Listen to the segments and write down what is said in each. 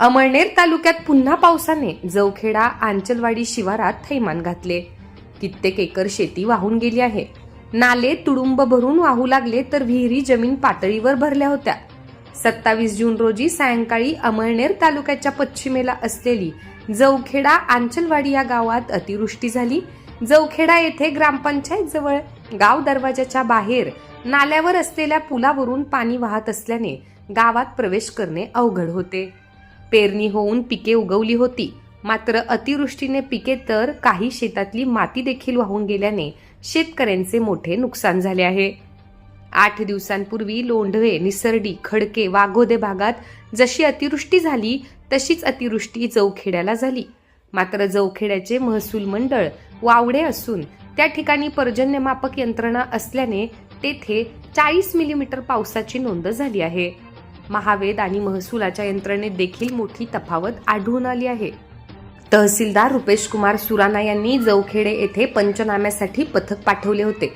अमळनेर तालुक्यात पुन्हा पावसाने जवखेडा आंचलवाडी शिवारात थैमान घातले. कित्येक एकर शेती वाहून गेली आहे. नाले तुडुंब भरून वाहू लागले तर विहिरी जमीन पातळीवर भरल्या होत्या. सत्तावीस जून रोजी सायंकाळी अमळनेर तालुक्याच्या पश्चिमेला असलेली जवखेडा आंचलवाडी या गावात अतिवृष्टी झाली. जवखेडा येथे ग्रामपंचायत जवळ गाव दरवाजाच्या बाहेर नाल्यावर असलेल्या पुलावरून पाणी वाहत असल्याने गावात प्रवेश करणे अवघड होते. पेरणी होऊन पिके उगवली होती. मात्र अतिवृष्टीने पिके तर काही शेतातली माती देखील वाहून गेल्याने शेतकऱ्यांचे मोठे नुकसान झाले आहे. आठ दिवसांपूर्वी लोंढवे निसर्डी खडके वाघोदे भागात जशी अतिवृष्टी झाली तशीच अतिवृष्टी जवखेड्याला झाली. मात्र जवखेड्याचे महसूल मंडळ वावडे असून त्या ठिकाणी पर्जन्यमापक यंत्रणा असल्याने तेथे चाळीस मिलीमीटर पावसाची नोंद झाली आहे. महावेद आणि महसुलाच्या यंत्रणेत देखील मोठी तफावत आढळून आली आहे. तहसीलदार रुपेश कुमार सुराना यांनी जवखेडे येथे पंचनाम्यासाठी पथक पाठवले होते.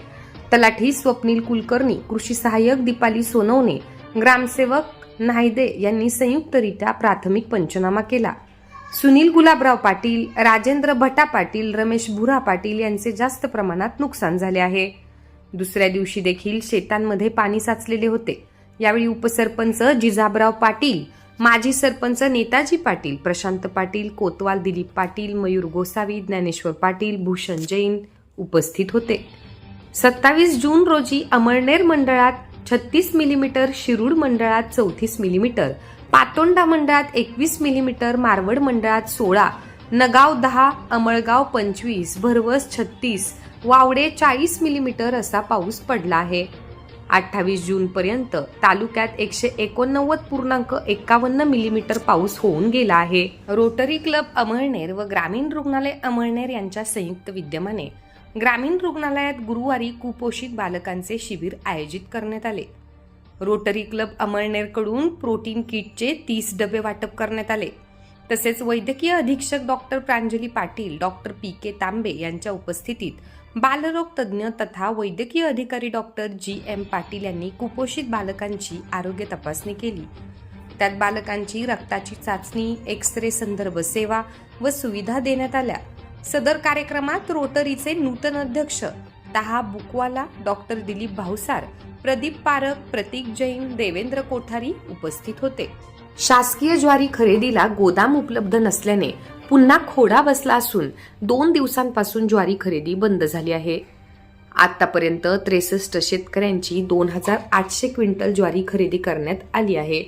तलाठी स्वप्नील कुलकर्णी कृषी सहाय्यक दीपाली सोनवणे ग्रामसेवक नायदे यांनी संयुक्तरित्या प्राथमिक पंचनामा केला. सुनील गुलाबराव पाटील राजेंद्र भटा पाटील रमेश भुरा पाटील यांचे जास्त प्रमाणात नुकसान झाले आहे. दुसऱ्या दिवशी देखील शेतांमध्ये पाणी साचलेले होते. यावेळी उपसरपंच जिजाबराव पाटील माजी सरपंच नेताजी पाटील प्रशांत पाटील कोतवाल दिलीप पाटील मयूर गोसावी ज्ञानेश्वर पाटील भूषण जैन उपस्थित होते. सत्तावीस जून रोजी अमळनेर मंडळात छत्तीस मिलीमीटर शिरूड मंडळात चौतीस मिलीमीटर पातोंडा मंडळात एकवीस मिलीमीटर मारवड मंडळात सोळा नगाव दहा अमळगाव पंचवीस भरवस छत्तीस वावडे चाळीस मिलीमीटर असा पाऊस पडला आहे. अठ्ठावीस जून पर्यंत तालुक्यात एकशे एकोणनव्वद पूर्णांक एकावन्न मिलीमीटर पाऊस होऊन गेला आहे. रोटरी क्लब अमळनेर व ग्रामीण रुग्णालय अमळनेर यांच्या संयुक्त विद्यमाने ग्रामीण रुग्णालयात गुरुवारी कुपोषित बालकांचे शिबिर आयोजित करण्यात आले. रोटरी क्लब अमळनेरकडून प्रोटीन किटचे तीस डबे वाटप करण्यात आले. तसेच वैद्यकीय अधीक्षक doctor Pranjali Patil doctor P K Tambe यांच्या उपस्थितीत बालरोग तज्ज्ञ तथा वैद्यकीय अधिकारी डॉक्टर जी एम पाटील यांनी कुपोषित बालकांची आरोग्य तपासणी केली. त्यात बालकांची रक्ताची चाचणी एक्स रे संदर्भ सेवा व सुविधा देण्यात आल्या. सदर कार्यक्रमात रोटरीचे नूतन अध्यक्ष दहा बुकवाला डॉक्टर दिलीप भावसार प्रदीप पारक प्रतीक जैन देवेंद्र कोठारी उपस्थित होते. शासकीय ज्वारी खरेदीला गोदाम उपलब्ध नसल्याने पुन्हा खोडा बसला असून दोन दिवसांपासून ज्वारी खरेदी बंद झाली आहे. आतापर्यंत त्रेसष्ट शेतकऱ्यांची दोन हजार आठशे क्विंटल ज्वारी खरेदी करण्यात आली आहे.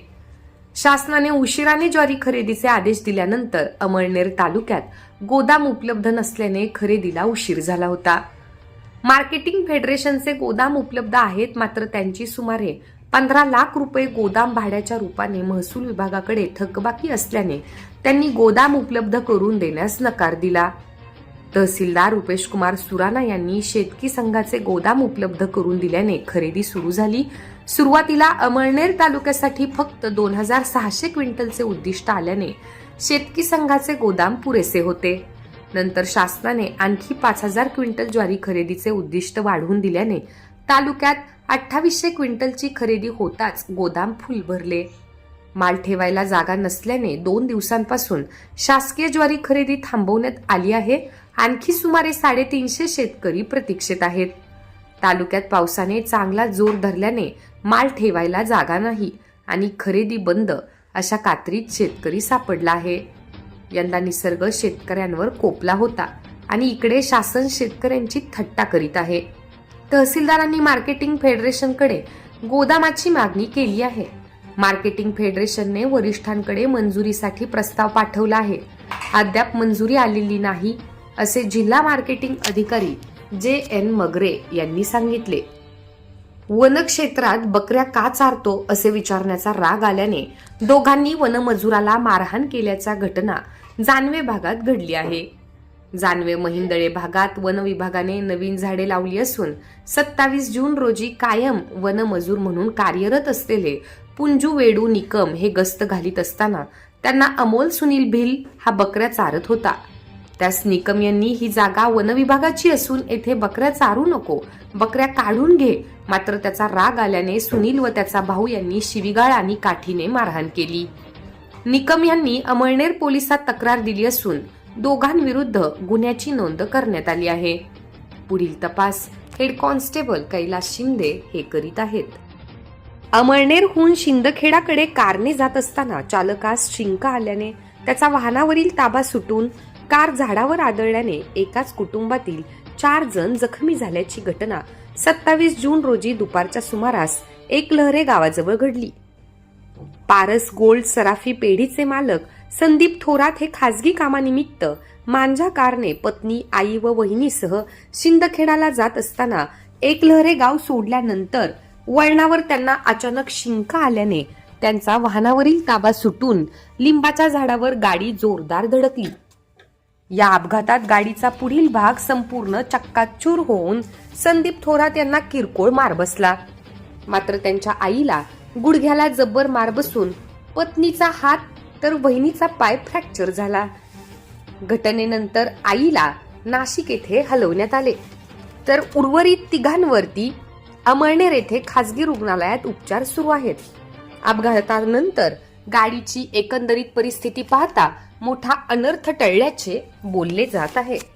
शासनाने उशिराने ज्वारी खरेदीचे आदेश दिल्यानंतर अमळनेर तालुक्यात गोदाम उपलब्ध नसल्याने खरेदीला उशीर झाला होता. मार्केटिंग फेडरेशनचे गोदाम उपलब्ध आहेत मात्र त्यांची सुमारे पंधरा लाख रुपये गोदाम भाड्याच्या रूपाने महसूल विभागाकडे थकबाकी असल्याने त्यांनी गोदाम उपलब्ध करून देण्यास नकार दिला. तहसीलदार रुपेश कुमार सुराना यांनी शेतकी संघाचे गोदाम उपलब्ध करून दिल्याने खरेदी सुरू झाली. सुरुवातीला अमळनेर तालुक्यासाठी फक्त दोन हजार सहाशे क्विंटलचे उद्दिष्ट आल्याने शेतकी संघाचे गोदाम पुरेसे होते. नंतर शासनाने आणखी पाच हजार क्विंटल ज्वारी खरेदीचे उद्दिष्ट वाढवून दिल्याने तालुक्यात अठ्ठावीसशे क्विंटलची खरेदी होताच गोदाम फुल भरले. माल ठेवायला जागा नसल्याने दोन दिवसांपासून शासकीय ज्वारी खरेदी थांबवण्यात आली आहे. आणखी सुमारे साडेतीनशे शेतकरी प्रतीक्षेत आहेत. तालुक्यात पावसाने चांगला जोर धरल्याने माल ठेवायला जागा नाही आणि खरेदी बंद अशा कात्रीत शेतकरी सापडला आहे. यंदा निसर्ग शेतकऱ्यांवर कोपला होता आणि इकडे शासन शेतकऱ्यांची थट्टा करीत आहे. तहसीलदारांनी मार्केटिंग फेडरेशनकडे गोदामाची मागणी केली आहे. मार्केटिंग फेडरेशनने वरिष्ठांकडे मंजुरीसाठी प्रस्ताव पाठवला आहे. अद्याप मंजुरी आलेली नाही असे जिल्हा मार्केटिंग अधिकारी जे एन मगरे यांनी सांगितले. वनक्षेत्रात बकऱ्या का चारतो असे विचारण्याचा राग आल्याने दोघांनी वनमजुराला मारहाण केल्याच्या घटना जानवे भागात घडली आहे. जानवे महिंदळे भागात वन विभागाने नवीन झाडे लावली असून सत्तावीस जून रोजी कायम वनमजूर म्हणून कार्यरत असलेले पुंजू वेडू निकम हे गस्त घालीत असताना त्यांना अमोल सुनील भिल हा बकऱ्या चारत होता. त्यास निकम यांनी ही जागा वनविभागाची असून येथे बकऱ्या चारू नको बकऱ्या काढून घे मात्र त्याचा राग आल्याने सुनील व त्याचा भाऊ यांनी शिवीगाळ आणि काठीने मारहाण केली. निकम यांनी अमळनेर पोलिसात तक्रार दिली असून दोघांविरुद्ध गुन्ह्याची नोंद करण्यात आली आहे. पुढील तपास हेड कॉन्स्टेबल कैलास शिंदे हे करीत आहेत. अमळनेरहून शिंदखेडाकडे कारने जात असताना चालकास शिंका आल्याने त्याचा वाहनावरील ताबा सुटून कार झाडावर आदळल्याने एकाच कुटुंबातील चार जण जखमी झाल्याची घटना सत्तावीस जून रोजी दुपारच्या सुमारास एक लहरे गावाजवळ घडली. पारस गोल्ड सराफी पेढीचे मालक संदीप थोरात हे खासगी कामानिमित्त मांजा कारने पत्नी आई व वहिनीसह शिंदखेडाला जात असताना एकलहरे गाव सोडल्यानंतर वळणावर त्यांना अचानक शिंका आल्याने त्यांचा वाहनावरील ताबा सुटून लिंबाच्या झाडावर गाडी जोरदार धडकली. या अपघातात गाडीचा पुढील भाग संपूर्ण चक्काचूर होऊन संदीप थोरात यांना किरकोळ मार बसला. मात्र त्यांच्या आईला गुडघ्याला जब्बर मार बसून पत्नीचा हात तर वहिनीचा पाय फ्रॅक्चर झाला. घटनेनंतर आईला नाशिक येथे हलवण्यात आले. तर उर्वरित तिघांवरती अमळनेर येथे खासगी रुग्णालयात उपचार सुरू आहेत. अपघातानंतर गाडीची एकंदरीत परिस्थिती पाहता मोठा अनर्थ टळल्याचे बोलले जात आहे.